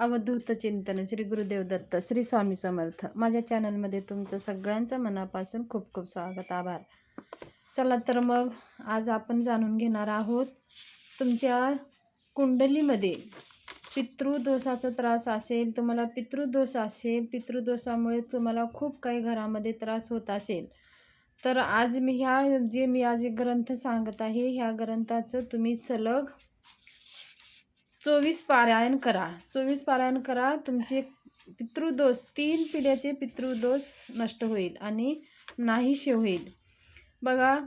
अवधूत चिंतन श्री गुरुदेव दत्त श्री स्वामी समर्थ. माझ्या चॅनलमध्ये तुमचं सगळ्यांचं मनापासून खूप खूप स्वागत आभार. चला तर मग आज आपण जाणून घेणार आहोत तुमच्या कुंडलीमध्ये पितृदोषाचा त्रास असेल तुम्हाला पितृदोष असेल पितृदोषामुळे तुम्हाला खूप काही घरामध्ये त्रास होत असेल. तर आज मी ह्या जे मी आज एक ग्रंथ सांगत आहे ह्या ग्रंथाचं तुम्ही सलग चोवीस पारायण करा. चोवीस पारायण करा. तुमचे पितृदोष तीन पिढ्याचे पितृदोष नष्ट होईल आणि नाहीशे होईल. बघा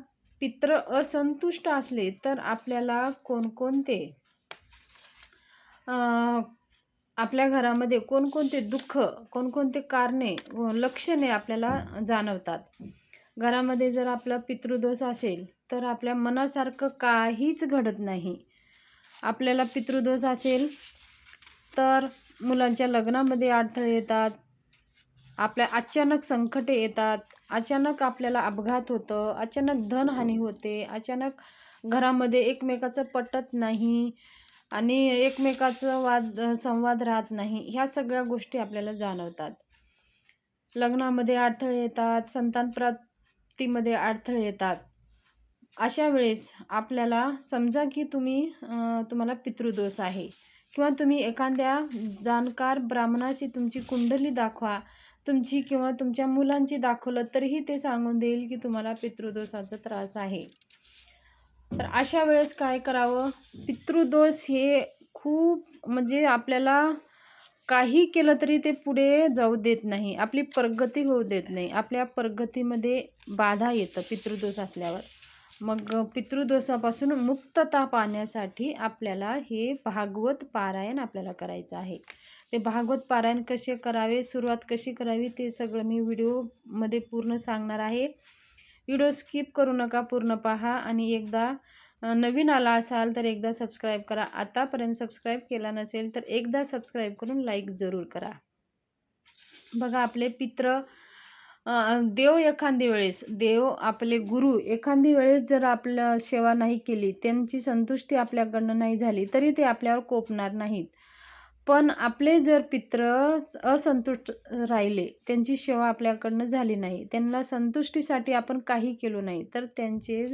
पित्र असंतुष्ट असले तर आपल्याला कोणकोणते आपल्या घरामध्ये कोणकोणते दुःख कोणकोणते कारणे लक्षणे आपल्याला जाणवतात? घरामध्ये जर आपला पितृदोष असेल तर आपल्या मनासारखं काहीच घडत नाही. आपल्याला पितृदोष असेल तर मुलांच्या लग्नामध्ये अडथळे येतात. आपल्या अचानक संकटे येतात. अचानक आपल्याला अपघात होतं. अचानक धनहानी होते. अचानक घरामध्ये एकमेकाचं पटत नाही आणि एकमेकाचं वाद संवाद राहत नाही. ह्या सगळ्या गोष्टी आपल्याला जाणवतात. लग्नामध्ये अडथळे येतात. संतान प्राप्तीमध्ये अडथळे येतात. अशा वेळेस आपल्याला समजा की तुम्ही तुम्हाला पितृदोष आहे किंवा तुम्ही एखाद्या जाणकार ब्राह्मणाशी तुमची कुंडली दाखवा तुमची किंवा तुमच्या मुलांची दाखवलं तरीही ते सांगून देईल की तुम्हाला पितृदोषाचा त्रास आहे. तर अशा वेळेस काय करावं? पितृदोष हे खूप म्हणजे आपल्याला काही केलं तरी ते पुढे जाऊ देत नाही. आपली प्रगती होऊ देत नाही. आपल्या प्रगतीमध्ये बाधा येतं पितृदोष असल्यावर. मग पितृदोषापासून मुक्तता पाहण्यासाठी आपल्याला हे भागवत पारायण आपल्याला करायचं आहे. ते भागवत पारायण कसे करावे सुरुवात कशी करावी ते सगळं मी व्हिडिओमध्ये पूर्ण सांगणार आहे. व्हिडिओ स्किप करू नका पूर्ण पहा आणि एकदा नवीन आला असाल तर एकदा सबस्क्राईब करा. आतापर्यंत सबस्क्राईब केला नसेल तर एकदा सबस्क्राईब करून लाईक जरूर करा. बघा आपले पित्र देव एखादी वेळेस देव आपले गुरु एखादी वेळेस जर आपलं सेवा नाही केली त्यांची संतुष्टी आपल्याकडनं नाही झाली तरी ते आपल्यावर कोपणार नाहीत. पण आपले जर पित्र असंतुष्ट राहिले त्यांची सेवा आपल्याकडनं झाली नाही त्यांना संतुष्टीसाठी आपण काही केलो नाही तर त्यांचे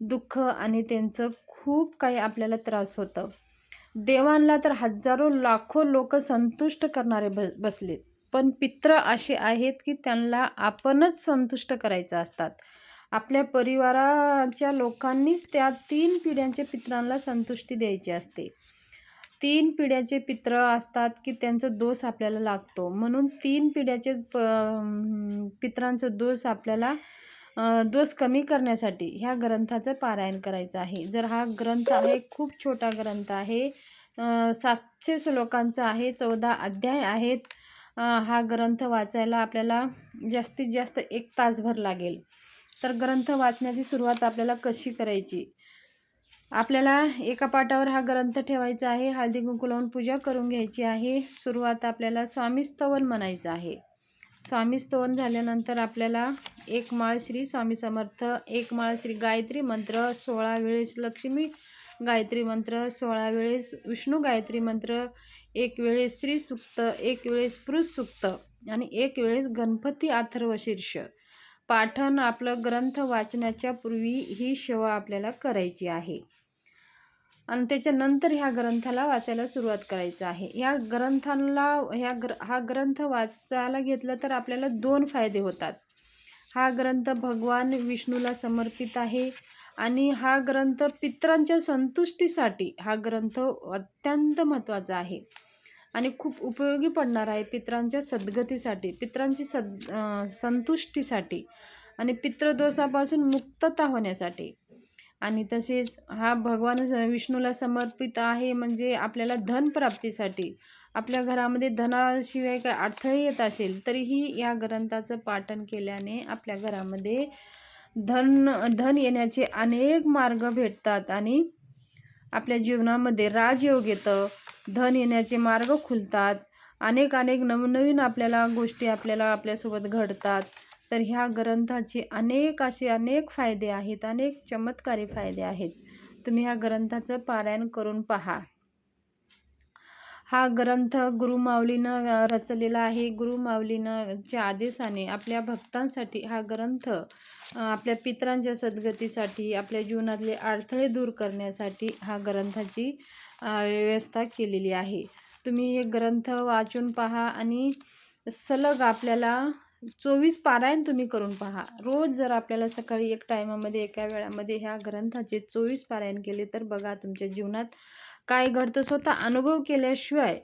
दुःख आणि त्यांचं खूप काही आपल्याला त्रास होतं. देवांना तर हजारो लाखो लोक संतुष्ट करणारे ब बसलेत. पण पित्र असे आहेत की त्यांना आपणच संतुष्ट करायचं असतात. आपल्या परिवाराच्या लोकांनीच त्या तीन पिढ्यांच्या पित्रांना संतुष्टी द्यायची असते. तीन पिढ्याचे पित्र असतात की त्यांचा दोष आपल्याला लागतो. म्हणून तीन पिढ्याचे प पित्रांचा दोष आपल्याला दोष कमी करण्यासाठी ह्या ग्रंथाचं पारायण करायचं आहे. जर हा ग्रंथ आहे खूप छोटा ग्रंथ आहे सातशे श्लोकांचा आहे चौदा अध्याय आहेत हा ग्रंथ वाचायला आपल्याला जास्तीत जास्त एक तासभर लागेल. तर ग्रंथ वाचण्याची सुरुवात आपल्याला कशी करायची? आपल्याला एका पाटावर हा ग्रंथ ठेवायचा आहे हळदी कुंकू लावून पूजा करून घ्यायची आहे. सुरुवात आपल्याला स्वामी स्तवन म्हणायचं आहे. स्वामी स्तवन झाल्यानंतर आपल्याला एक माळ श्री स्वामी समर्थ एक माळ श्री गायत्री मंत्र सोळा वेळेस लक्ष्मी गायत्री मंत्र सोळा वेळेस विष्णू गायत्री मंत्र एक वेळेस श्री सुक्त एक वेळेस पुरुष सुक्त आणि एक वेळेस गणपती अथर्व शीर्ष. पाठन आपलं ग्रंथ वाचण्याच्या पूर्वी ही सेवा आपल्याला करायची आहे. आणि त्याच्यानंतर ह्या ग्रंथाला वाचायला सुरुवात करायचं आहे. ह्या ग्रंथाला ह्या ग्र हा ग्रंथ वाचायला घेतलं तर आपल्याला दोन फायदे होतात. हा ग्रंथ भगवान विष्णूला समर्पित आहे. आणि हा ग्रंथ पित्रांच्या संतुष्टीसाठी हा ग्रंथ अत्यंत महत्त्वाचा आहे. आणि खूप उपयोगी पडणार आहे पित्रांच्या सद्गतीसाठी पित्रांची सद संतुष्टीसाठी आणि पितृदोषापासून मुक्तता होण्यासाठी. आणि तसेच हा भगवान स- विष्णूला समर्पित आहे म्हणजे आपल्याला धनप्राप्तीसाठी आपल्या घरामध्ये धनाशिवाय काय अडथळे येत असेल तरीही या ग्रंथाचं पाठन केल्याने आपल्या घरामध्ये धन धन येण्याचे अनेक मार्ग भेटतात आणि आपल्या जीवनामध्ये राजयोग येतं. धन येण्याचे मार्ग खुलतात. अनेक अनेक नवनवीन आपल्याला गोष्टी आपल्याला आपल्यासोबत घडतात. तर ह्या ग्रंथाचे अनेक असे अनेक फायदे आहेत अनेक चमत्कारी फायदे आहेत. तुम्ही ह्या ग्रंथाचं पारायण करून पहा. हा ग्रंथ गुरुमाऊलीनं रचलेला आहे. गुरुमाऊलीनं च्या आदेशाने आपल्या भक्तांसाठी हा ग्रंथ आपल्या पितरांच्या सद्गतीसाठी आपल्या जीवनातले अडथळे दूर करण्यासाठी हा ग्रंथाची व्यवस्था केलेली आहे. तुम्ही हे ग्रंथ वाचून पहा आणि सलग आपल्याला चोवीस पारायण तुम्ही करून पहा. रोज जर आपल्याला सकाळी एक टायमामध्ये एका वेळामध्ये ह्या ग्रंथाचे चोवीस पारायण केले तर बघा तुमच्या जीवनात काय घडतं स्वतः अनुभव केल्याशिवाय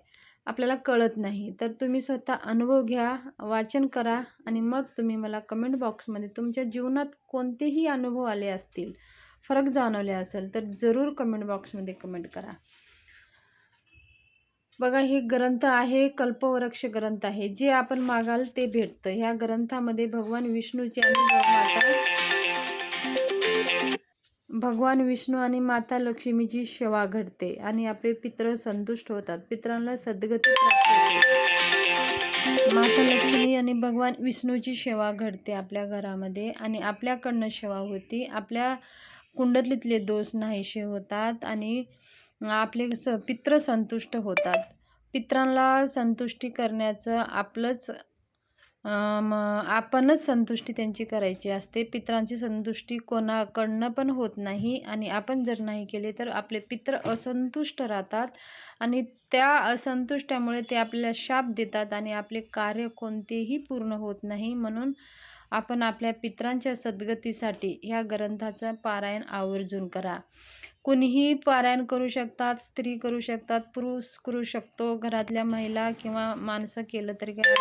आपल्याला कळत नाही. तर तुम्ही स्वतः अनुभव घ्या वाचन करा आणि मग तुम्ही मला कमेंट बॉक्समध्ये तुमच्या जीवनात कोणतेही अनुभव आले असतील फरक जाणवले असेल तर जरूर कमेंट बॉक्समध्ये कमेंट करा. बघा हे ग्रंथ आहे कल्पवृक्ष ग्रंथ आहे. जे आपण मागाल ते भेटतं. ह्या ग्रंथामध्ये भगवान विष्णूची आणि माता भगवान विष्णू आणि माता लक्ष्मीची सेवा घडते आणि आपले पित्र संतुष्ट होतात. पित्रांना सद्गती प्राप्त होते. माता लक्ष्मी आणि भगवान विष्णूची सेवा घडते आपल्या घरामध्ये आणि आपल्याकडनं सेवा होती. आपल्या कुंडलीतले दोष नाहीसे होतात आणि आपले स पित्र संतुष्ट होतात. पित्रांना संतुष्टी करण्याचं आपलंच मग आपणच संतुष्टी त्यांची करायची असते. पित्रांची संतुष्टी कोणाकडनं पण होत नाही आणि आपण जर नाही केले तर आपले पित्र असंतुष्ट राहतात आणि त्या असंतुष्ट्यामुळे ते आपल्याला शाप देतात आणि आपले कार्य कोणतेही पूर्ण होत नाही. म्हणून आपण आपल्या पित्रांच्या सद्गतीसाठी ह्या ग्रंथाचं पारायण आवर्जून करा. कुणीही पारायण करू शकतात स्त्री करू शकतात पुरुष करू शकतो घरातल्या महिला किंवा माणसं केलं तरी काय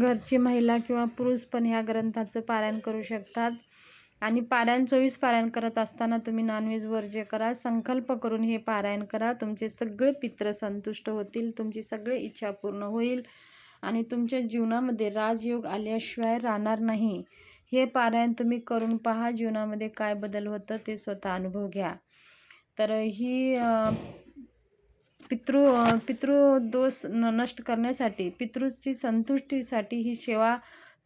घरची महिला किंवा पुरुष पण ह्या ग्रंथाचं पारायण करू शकतात. आणि पारायण चोवीस पारायण करत असताना तुम्ही नॉनव्हेज वर्ज्य करा संकल्प करून हे पारायण करा. तुमचे सगळे पित्र संतुष्ट होतील तुमची सगळी इच्छा पूर्ण होईल. आणि तुमच्या जीवनामध्ये राजयोग आल्याशिवाय राहणार नाही. हे पारायण तुम्ही करून पहा जीवनामध्ये काय बदल होतं ते स्वतः अनुभव घ्या. तर ही पितृ पितृ दोष पितृदोष न नष्ट करण्यासाठी पितृची संतुष्टीसाठी ही सेवा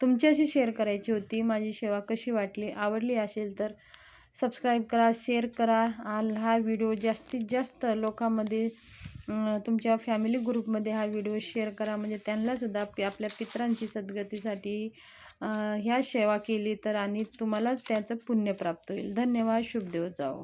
तुमच्याशी शेअर करायची होती. माझी सेवा कशी वाटली आवडली असेल तर सबस्क्राईब करा शेअर करा. आणि हा व्हिडिओ जास्तीत जास्त लोकांमध्ये तुमच्या फॅमिली ग्रुपमध्ये हा व्हिडिओ शेअर करा. म्हणजे त्यांनासुद्धा आपल्या पित्रांची सद्गतीसाठी ह्या सेवा केली तर आणि तुम्हालाच त्याचं पुण्य प्राप्त होईल. धन्यवाद. शुभदेव जाओ.